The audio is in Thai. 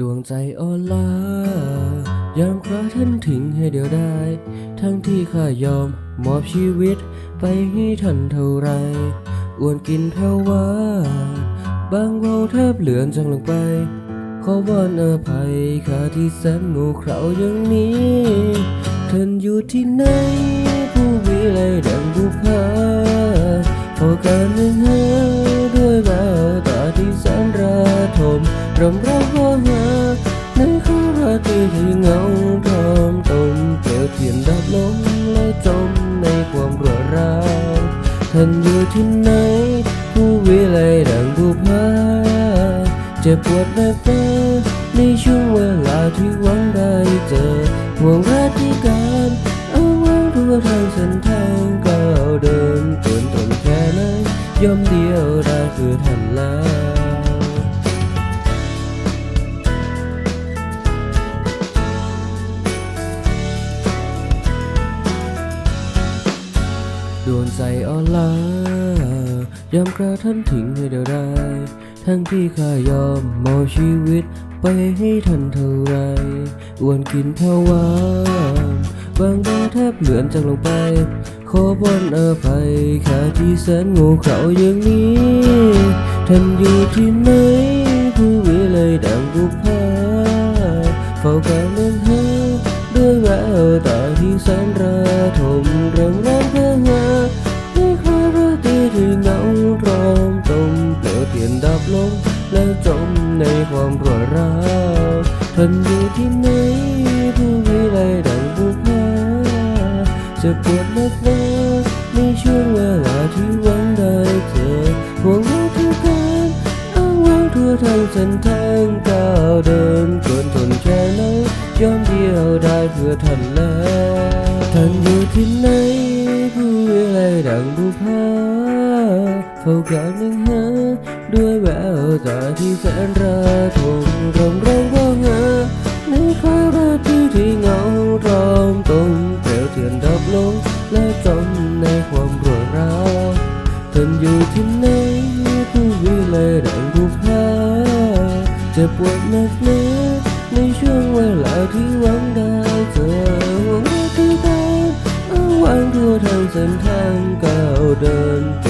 ดวงใจอ่อนล้ายามคราท่านทิ้งให้เดียวได้ ทั้งที่ข้ายอมมอบชีวิตไปให้ท่านเท่าไรอ้วนกินแผ่วาบางเบาแทบเหลือนจังลงไป ขอวอนอภัยข้าที่แสนงูเขราอย่างนี้ ท่านอยู่ที่ไหน ผู้วิไลดังบุพาพอการนึงหาด้วยแววตาที่แสนระทมรำร้ ราท่านอยู่ที่ไหน ผู้วิไลดังบุพาเจ็บปวดแน่แน่ในช่วงเวลาที่หวังได้เจอห่วงรักที่การเอาไว้ทั่วทางเส้นทางก้าวเดินเตือนตนแค่ไหนย่อมเดียวได้คือทันแล้ว ดวงใจอ่อนล้ายามกระท่านถึงให้เดียวได้ทั้งที่ข้ายอมมอบชีวิตไปให้ท่านเท่าไรอ้วนกินแผ่วหวาบางดาแทบเหลือนจังลงไป ขอบอนอภัยข้าที่แสนโงูเขราอย่างนี้ ท่านอยู่ที่ไหนผู้วิเลยดังบุพาเฝ้าการเล่นหาด้วยแววตาที่แสนระทมเริ่มร้องเพ แล้วจมในความรวดร้าวท่านอยู่ที่ไหนผู้วิไลดังบุพาจะปวดนักหนาในช่วงเวลาที่หวังได้เจอห่วงรักที่การอ้างว้างทั่วทางเส้นทางก้าวเดินเกินทนแค่ไหนยอมเดียวได้เพื่อท่านแล้วท่านอยู่ที่ไหนผู้วิไลดังบุพาเฝ้าการนึงหา ด้วยแววตาที่แสนระทมรำร้องว่าหาในคราราตรีที่เงาตรอมตมเปลวเทียนดับลง และจมในความรวดร้าวท่านอยู่ที่ไหนผู้วิไลดังบุพาเจะปวดนักหนาในช่วงเวลาที่หวังได้เจอหวงรักที่การอ้างว้างทั่วทางเส้นทางก้าวเดินจ